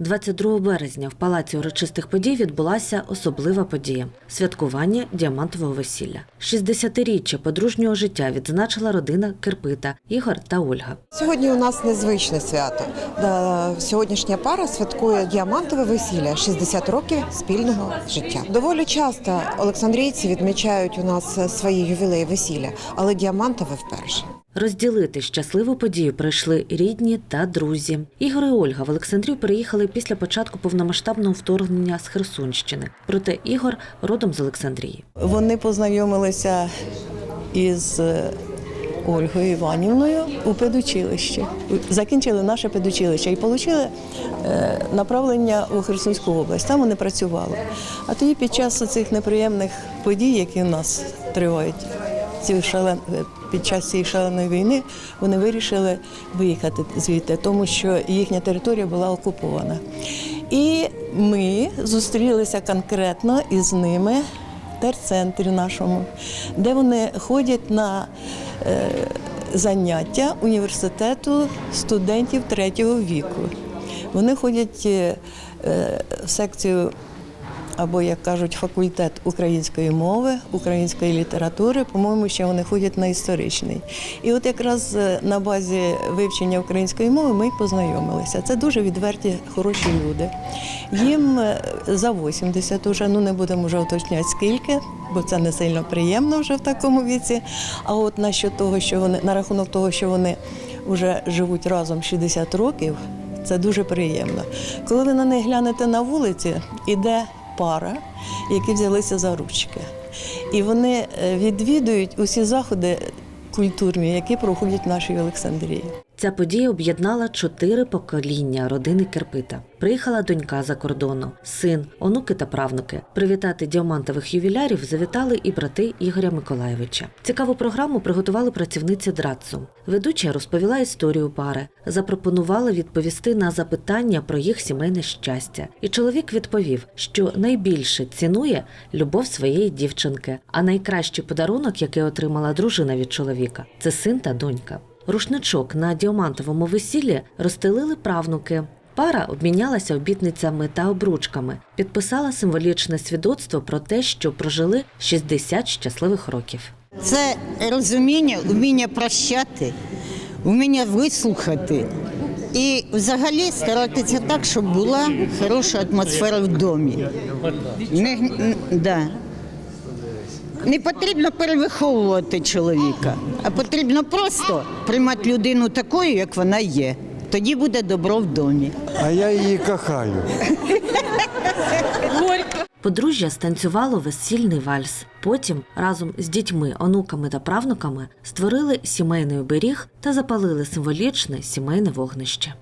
22 березня в палаці урочистих подій відбулася особлива подія святкування діамантового весілля. 60-річчя подружнього життя відзначила родина Кирпита Ігор та Ольга. Сьогодні у нас незвичне свято. Сьогоднішня пара святкує діамантове весілля 60 років спільного життя. Доволі часто олександрійці відмічають у нас свої ювілеї весілля, але діамантове вперше. Розділити щасливу подію прийшли рідні та друзі. Ігор і Ольга в Олександрію переїхали після початку повномасштабного вторгнення з Херсонщини. Проте Ігор родом з Олександрії. Вони познайомилися із е, Ольгою Іванівною у педучилищі. Закінчили наше педучилище і отримали направлення у Херсонську область. Там вони працювали. А тоді під час цих неприємних подій, які у нас тривають, ці шален... під час цієї шаленої війни, вони вирішили виїхати звідти, тому що їхня територія була окупована. І ми зустрілися конкретно із ними в терцентрі нашому, де вони ходять на е, заняття університету студентів третього віку. Вони ходять е, в секцію або, як кажуть, факультет української мови, української літератури. По-моєму, ще вони ходять на історичний. І от якраз е, на базі вивчення української мови ми познайомилися. Це дуже відверті, хороші люди. Їм е, за 80 уже, ну не будемо вже уточняти скільки, бо це не сильно приємно вже в такому віці. А от на того, що вони на рахунок того, що вони вже живуть разом 60 років. Це дуже приємно. Коли ви на них глянете на вулиці, іде пара, які взялися за ручки. І вони е, відвідують усі заходи культурні, які проходять в нашій Олександрії. Ця подія об'єднала чотири покоління родини Кирпита. Приїхала донька за кордону, син, онуки та правнуки. Привітати діамантових ювілярів завітали і брати Ігоря Миколаєвича. Цікаву програму приготували працівниці ДРАЦу. Ведуча розповіла історію пари, запропонувала відповісти на запитання про їх сімейне щастя. І чоловік відповів, що найбільше цінує любов своєї дівчинки, а найкращий подарунок, який отримала дружина від чоловіка, це син та донька. Рушничок на діамантовому весіллі розстелили правнуки. Пара обмінялася обітницями та обручками, підписала символічне свідоцтво про те, що прожили 60 щасливих років. Це розуміння, вміння прощати, вміння вислухати. І взагалі старатися так, щоб була хороша атмосфера в домі. Не, да. Не потрібно перевиховувати чоловіка, а потрібно просто приймати людину такою, як вона є. Тоді буде добро в домі. А я її кохаю. Подружжя станцювало весільний вальс. Потім разом з дітьми, онуками та правнуками створили сімейний оберіг та запалили символічне сімейне вогнище.